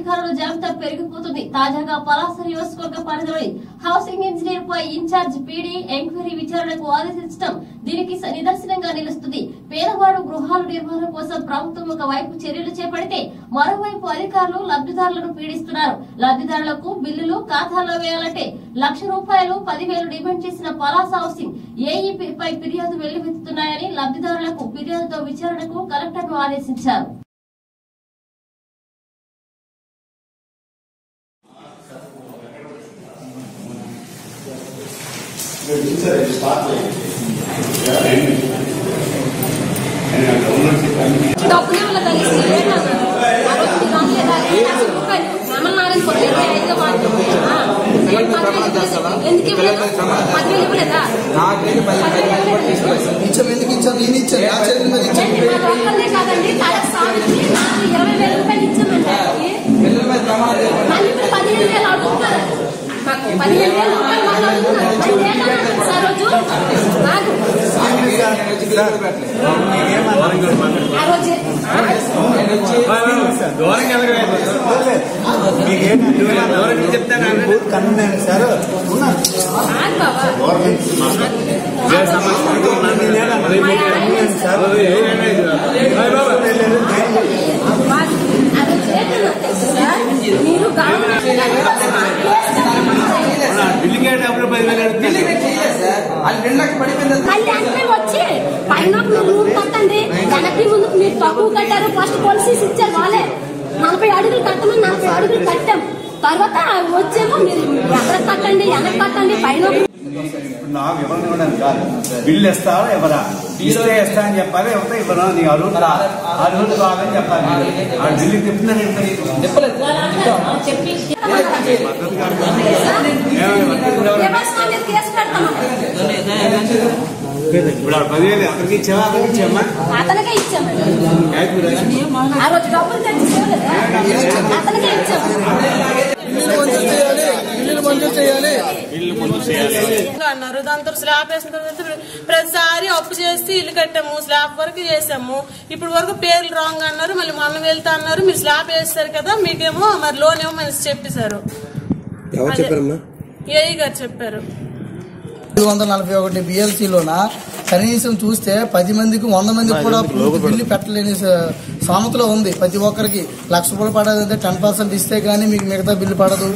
అధికారుల జాబితా పెరిగిపోతుంది. తాజాగా పలాస నియోజకవర్గ పరిధిలోని హౌసింగ్ ఇంజనీర్ పై ఇన్ఛార్జ్ పీడీ ఎంక్వైరీ విచారణకు ఆదేశించడం దీనికి నిదర్శనంగా నిలుస్తుంది. పేదవాడు గృహాల నిర్మాణం కోసం ప్రభుత్వం ఒక వైపు చర్యలు చేపడితే మరోవైపు అధికారులు లబ్ధిదారులను పీడిస్తున్నారు. లబ్ధిదారులకు బిల్లులు ఖాతాలో వేయాలంటే లక్ష రూపాయలు పదివేలు డిమాండ్ చేసిన పలాస హౌసింగ్ ఏఈపీ పై ఫిర్యాదు వెల్లువెత్తుతున్నాయని లబ్ధిదారులకు ఫిర్యాదుతో విచారణకు కలెక్టర్ను ఆదేశించారు. డబ్బులు ఇవ్వాలి కలిసి ఆ రోజు మీరు అనలేదా? ఏ లక్ష రూపాయలు మమ్మల్ని నారాయణ కూడా ఇరవై ఐదుగా వాడుతుంది. ఆ, ఏం పదివేలు ఇవ్వలేదు? ఎందుకు ఇవ్వలేదు పదివేలు ఇవ్వలేదా నాకైతే పది పదివేలు కూడా తీసుకోలేదు ఇచ్చాం ఎందుకు ఇచ్చాం నేను ఇచ్చాను నా చేతుల మీద ఇచ్చాను ఏంటి, మా ఒక్కళ్ళే కాదండి తలకు సాగుతుంది నాకు ఇరవై వేల రూపాయలు ఇచ్చామండి ఆయనకి. పిల్లల మీద ప్రమాదం ఏర్పడింది. మళ్ళీ ఇప్పుడు పదిహేను వేలు అడుగుతున్నారు మాకు పదిహేను వేల రూపాయలు మాకు అడుగుతున్నారు మరి ఏంటన్నారు సార్ రోజు నాకు నేను వచ్చి బిల్లు పెట్టలేదు. ఆ రోజు నేను వచ్చి కన్నున్నాను సార్ ఆగు బాబా అది చేతులు తెలుసా? మీరు బిల్లు పెట్టి చేయలేదు సార్ అది రెండు లక్షలు పడిపోయింది మళ్ళీ అంటే వచ్చి పైన మీరు రూమ్ కట్టండి వెనక్కి ముందు మీరు తక్కువ కట్టారు. ఫస్ట్ పాలసీస్ ఇచ్చారు వాళ్ళే. నలభై అడుగులు కట్టమని నలభై అడుగులు కట్టాం. తర్వాత వచ్చేమో మీరు ఎక్కడ కట్టండి వెనక్కి కట్టండి పైన బిల్లు ఇస్తావా ఎవరా ఇస్తే ఇస్తా అని చెప్పాలి ఎవరితో ఇవ్వను? నీ అరువు అరువులు కాదని చెప్పాలి ఆ చెప్పి ఇప్పుడు ఆ పదివేలు అక్కడికి ఇచ్చావా అక్కడికి ఇచ్చామా అతనికే ఆ రోజు డబ్బులు అతనికే అన్నారు. దాని తర్వాత స్లాబ్ వేసిన తర్వాత ప్రతిసారి అప్పు చేసి ఇల్లు కట్టాము స్లాబ్ వరకు చేసాము. ఇప్పుడు వరకు పేర్లు రాంగ్ అన్నారు మళ్ళీ మొన్న వెళ్తా అన్నారు. మీరు స్లాబ్ వేస్తారు కదా మీకేమో మరి లోన్ ఏమో చెప్పేశారు. ఏఈ గారు చెప్పారు. ఐదు వందల నలభై ఒకటి బిఎల్సీలోన కనీసం చూస్తే పది మందికి వంద మందికి కూడా బిల్లు పెట్టలేని సామెతలో ఉంది. ప్రతి ఒక్కరికి లక్ష రూపాయలు పడదంటే టెన్ పర్సెంట్ ఇస్తే గానీ మీకు మిగతా బిల్లు పడదు.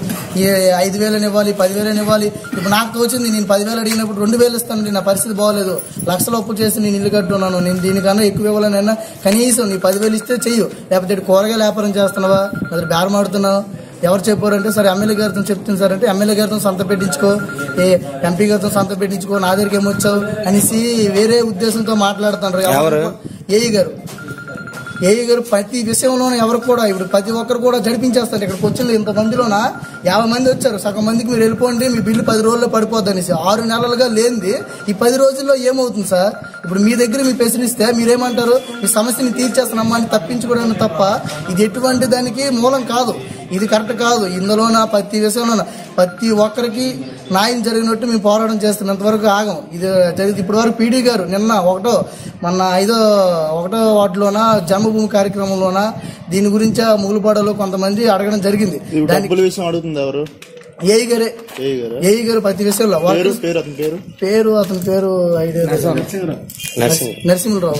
ఏ ఐదు వేలని ఇవ్వాలి పదివేలని ఇవ్వాలి. ఇప్పుడు నాకు తోచింది నేను పదివేలు అడిగినప్పుడు రెండు వేలు ఇస్తాను నా పరిస్థితి బాగోలేదు. లక్షలు అప్పు చేసి నేను ఇల్లు కట్టున్నాను. నేను దీనికన్నా ఎక్కువ ఇవ్వాలనైనా కనీసం నీ పదివేలు ఇస్తే చెయ్యు. లేకపోతే కూరగాయల వ్యాపారం చేస్తున్నావా? లేదా బేరం ఆడుతున్నావు? ఎవరు చెప్పారంటే సరే ఎమ్మెల్యే గారితో చెప్తుంది సార్ అంటే ఎమ్మెల్యే గారితో సంత పెట్టించుకో ఏ ఎంపీ గారితో సంత పెట్టించుకో నా దగ్గరికి ఏమొచ్చావు అనేసి వేరే ఉద్దేశంతో మాట్లాడుతున్నారు ఎవరు ఏఈ గారు. ఏఈ గారు ప్రతి విషయంలోనూ ఎవరు కూడా ఇప్పుడు ప్రతి ఒక్కరు కూడా జరిపించేస్తారు. ఇక్కడికి వచ్చింది ఇంత మందిలోన? యాభై మంది వచ్చారు. సగం మందికి మీరు వెళ్ళిపోండి మీ బిల్లు పది రోజుల్లో పడిపోద్ది అనేసి. ఆరు నెలలుగా లేనిది ఈ పది రోజుల్లో ఏమవుతుంది సార్? ఇప్పుడు మీ దగ్గర మీ ప్రశ్నిస్తే మీరేమంటారు? మీ సమస్యని తీర్చేస్తున్నామా అని తప్పించుకోవడానికి తప్ప ఇది ఎటువంటి దానికి మూలం కాదు. ఇది కరెక్ట్ కాదు. ఇందులోన ప్రతి విషయంలోన ప్రతి ఒక్కరికి న్యాయం జరిగినట్టు మేము పోరాటం చేస్తున్నాం ఇంతవరకు ఆగం. ఇది జరిగింది ఇప్పటి వరకు పీడీ గారు నిన్న ఒకటో మొన్న ఐదో ఒకటో వార్డులోన జన్మభూమి కార్యక్రమంలోన దీని గురించి ఆ ముగులుపాడలో కొంతమంది అడగడం జరిగింది. దానికి డబ్బుల విషయం అడుగుతుంది ఎవరు? ఏఈ గారే. ఏఈ గారా? ప్రతి విషయంలో. పేరు అతని పేరు? పేరు అతని పేరు ఐడియా. నరసింహరావు.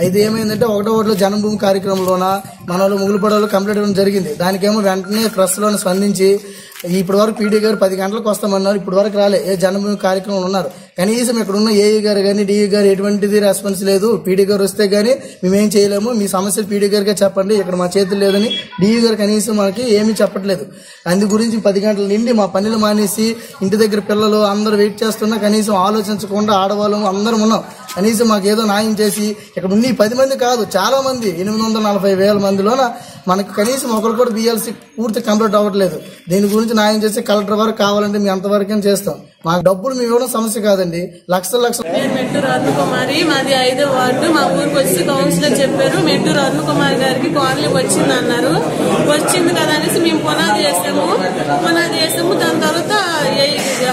అయితే ఏమైందంటే ఒకటో వాటిలో జన్మభూమి కార్యక్రమంలోన మన వాళ్ళు ముగులుపడవలో కంప్లీట్ అవ్వడం జరిగింది. దానికేమో వెంటనే ప్రెస్ స్పందించి ఇప్పటి వరకు పీడీ గారు పది గంటలకు వస్తామన్నారు ఇప్పటి వరకు రాలే ఏ జన్మభూమి కార్యక్రమంలో ఉన్నారు. కనీసం ఇక్కడ ఉన్న ఏఈ గారు కానీ డిఈ గారు ఎటువంటిది రెస్పాన్స్ లేదు. పీడీ గారు వస్తే గానీ మేమేం చేయలేము. మీ సమస్యలు పీడీ గారికే చెప్పండి ఇక్కడ మా చేతులు లేదని డిఈ గారు కనీసం మనకి ఏమీ చెప్పట్లేదు. అందు గురించి పది గంటల నుండి మా పనులు మానేసి ఇంటి దగ్గర పిల్లలు అందరూ వెయిట్ చేస్తున్నా కనీసం ఆలోచించకుండా ఆడవాళ్ళం అందరం ఉన్నాం. కనీసం మాకు ఏదో న్యాయం చేసి ఇక్కడ ఉన్న పది మంది కాదు చాలా మంది ఎనిమిది వందల నలభై వేల మందిలోన మనకు కనీసం ఒకరు కూడా బీఎల్సీ పూర్తి కంప్లీట్ అవ్వట్లేదు. దీని గురించి న్యాయం చేసి కలెక్టర్ వరకు కావాలంటే మేము అంతవరకే చేస్తాం. మాకు డబ్బులు మేము ఇవ్వడం సమస్య కాదండి. లక్షల లక్షలు. నేను మెట్టూరు అరుణకుమారి మాది ఐదో వార్డు మా ఊరికి వచ్చి కౌన్సిలర్ చెప్పారు. మెట్టూరు అరుణకుమారి గారికి కాలనీ వచ్చింది అన్నారు వచ్చింది కదా అనేసి మేము పునాది చేసాము పునాది చేసాము దాని తర్వాత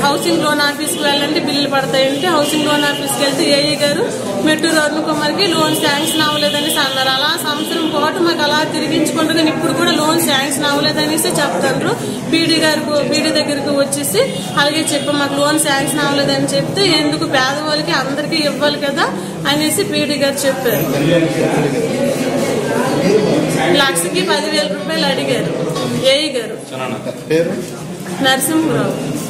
హౌసింగ్ లోన్ ఆఫీస్కి వెళ్ళండి బిల్లులు పడతాయంటే హౌసింగ్ లోన్ ఆఫీస్కి వెళ్తే ఏఈ గారు మెట్టూరు అరుణకుమార్కి లోన్ శాంక్షన్ అవ్వలేదనేసి అన్నారు. అలా సంవత్సరం పాటు మాకు అలా తిరిగించుకుంటుంది ఇప్పుడు కూడా లోన్ శాంక్షన్ అవ్వలేదనేసి చెప్తాండ్రు. పీడీ గారికి పీడీ దగ్గరకు వచ్చేసి అలాగే చెప్పి మాకు లోన్ శాంక్షన్ అవ్వలేదని చెప్తే ఎందుకు పేదవాళ్ళకి అందరికీ ఇవ్వాలి కదా అనేసి పీడీ గారు చెప్పారు. లక్షకి పదివేల రూపాయలు అడిగారు. ఏఈ గారు. నరసింహరావు.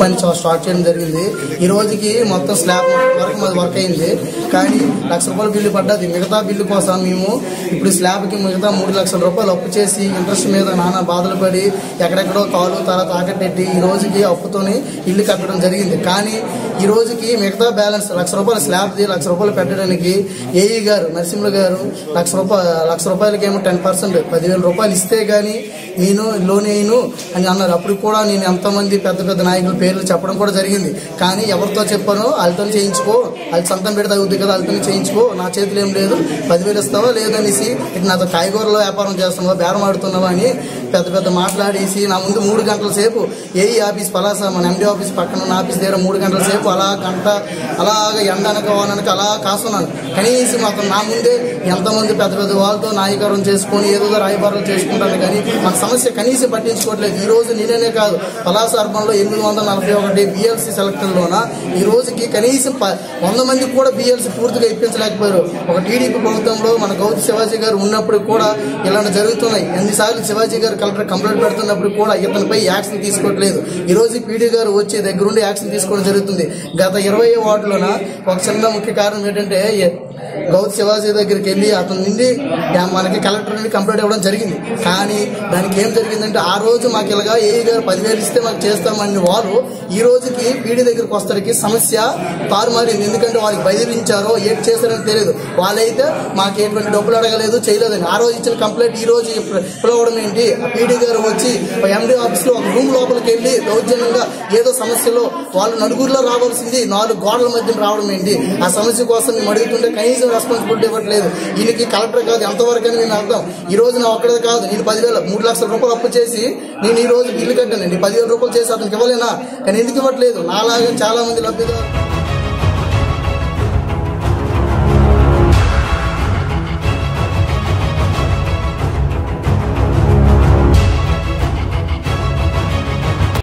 పని స్టార్ట్ చేయడం జరిగింది. ఈ రోజుకి మొత్తం స్లాబ్ వరకు మాది వర్క్ అయింది. కానీ లక్ష రూపాయల బిల్లు పడ్డది. మిగతా బిల్లు కోసం మేము ఇప్పుడు స్లాబ్కి మిగతా మూడు లక్షల రూపాయలు అప్పు చేసి ఇంట్రెస్ట్ మీద నానా బాధలు పడి ఎక్కడెక్కడో కాలు తల తాకట్టెట్టి ఈ రోజుకి అప్పుతోని ఇల్లు కట్టడం జరిగింది. కానీ ఈ రోజుకి మిగతా బ్యాలెన్స్ లక్ష రూపాయల స్లాబ్ది లక్ష రూపాయలు పెట్టడానికి ఏఈ గారు నరసింహులు గారు లక్ష రూపాయలు లక్ష రూపాయలకేమో టెన్ పర్సెంట్ పదివేల రూపాయలు ఇస్తే కానీ నేను లోన్ వేయను అని అన్నారు. అప్పుడు కూడా నేను ఎంతమంది పెద్ద పెద్ద నాయకుల పేర్లు చెప్పడం కూడా జరిగింది. కానీ ఎవరితో చెప్పానో వాళ్ళతో చేయించుకో వాళ్ళు సొంతం పెడితే అవుద్ది కదా వాళ్ళతో చేయించుకో నా చేతిలో ఏం లేదు పదివేలు ఇస్తావా లేదనేసి ఇటు నాతో కాయగూరలో వ్యాపారం చేస్తున్నావా బేరం ఆడుతున్నావా అని పెద్ద పెద్ద మాట్లాడేసి నా ముందు మూడు గంటల సేపు ఏఈ ఆఫీస్ పలాస మన ఎండి ఆఫీస్ పక్కన ఉన్న ఆఫీస్ దగ్గర మూడు గంటల సేపు అలా గంట అలాగ ఎండ వానక అలా కాస్తున్నాను కనీసం అతను నా ముందే ఎంతమంది పెద్ద పెద్ద వాళ్ళతో నాయకారం చేసుకొని ఏదో రాయబారం చేసుకుంటాను కానీ మన సమస్య కనీసం పట్టించుకోవట్లేదు. ఈ రోజు నేనే కాదు పలాస అర్బన్లో ఎనిమిది వందల నలభై ఒకటి బిఎల్సి సెలెక్టర్లోన ఈ రోజుకి కనీసం ప- వంద మందికి కూడా బిఎల్సి పూర్తిగా ఇప్పించలేకపోయారు. ఒక టీడీపీ ప్రభుత్వంలో మన గౌతి శివాజీ గారు ఉన్నప్పుడు కూడా ఇలాంటి జరుగుతున్నాయి. ఎన్నిసార్లు శివాజీ గారు కలెక్టర్ కంప్లైంట్ పెడుతున్నప్పుడు కూడా ఇతనిపై యాక్షన్ తీసుకోవట్లేదు. ఈ రోజు పీడీ గారు వచ్చి దగ్గరుండి యాక్షన్ తీసుకోవడం జరుగుతుంది. గత ఇరవై వార్డులోన ఒక చిన్న ముఖ్య కారణం ఏంటంటే గౌత్ శివాజీ దగ్గరికి వెళ్ళి అతని నుండి మనకి కలెక్టర్ నుండి కంప్లైంట్ ఇవ్వడం జరిగింది. కానీ దానికి ఏం జరిగిందంటే ఆ రోజు మాకు ఇలాగా ఏ గారు పదివేలు ఇస్తే మాకు చేస్తామని వారు ఈ రోజుకి పీడీ దగ్గరికి వస్తారికి సమస్య తారుమారింది. ఎందుకంటే వాళ్ళకి బయలుదేరించారో ఏం చేశారని తెలియదు. వాళ్ళైతే మాకు ఎటువంటి డబ్బులు అడగలేదు చేయలేదని. ఆ రోజు ఇచ్చిన కంప్లైంట్ ఈ రోజు పిలవడం ఏంటి? పీడీ గారు వచ్చి ఎండీ ఆఫీస్లో ఒక రూమ్ లోపలికి వెళ్ళి దౌర్జన్యంగా ఏదో సమస్యలో వాళ్ళు నలుగురిలో రావాల్సింది నాలుగు గోడల మధ్య రావడం ఏంటి? ఆ సమస్య కోసం మేము అడుగుతుంటే కనీసం రెస్పాన్సిబిలిటీ ఇవ్వట్లేదు వీళ్ళకి కలెక్టర్ కాదు ఎంతవరకు అని నేను అర్థం. ఈ రోజు నా ఒక్కడే కాదు నేను పదివేల మూడు లక్షల రూపాయలు అప్పు చేసి నేను ఈ రోజు బిల్లు నేను పదివేల రూపాయలు చేసి అతనికి ఇవ్వలేనా? కానీ ఎందుకు ఇవ్వట్లేదు? నాలాగా చాలా మంది లబ్ధిదారు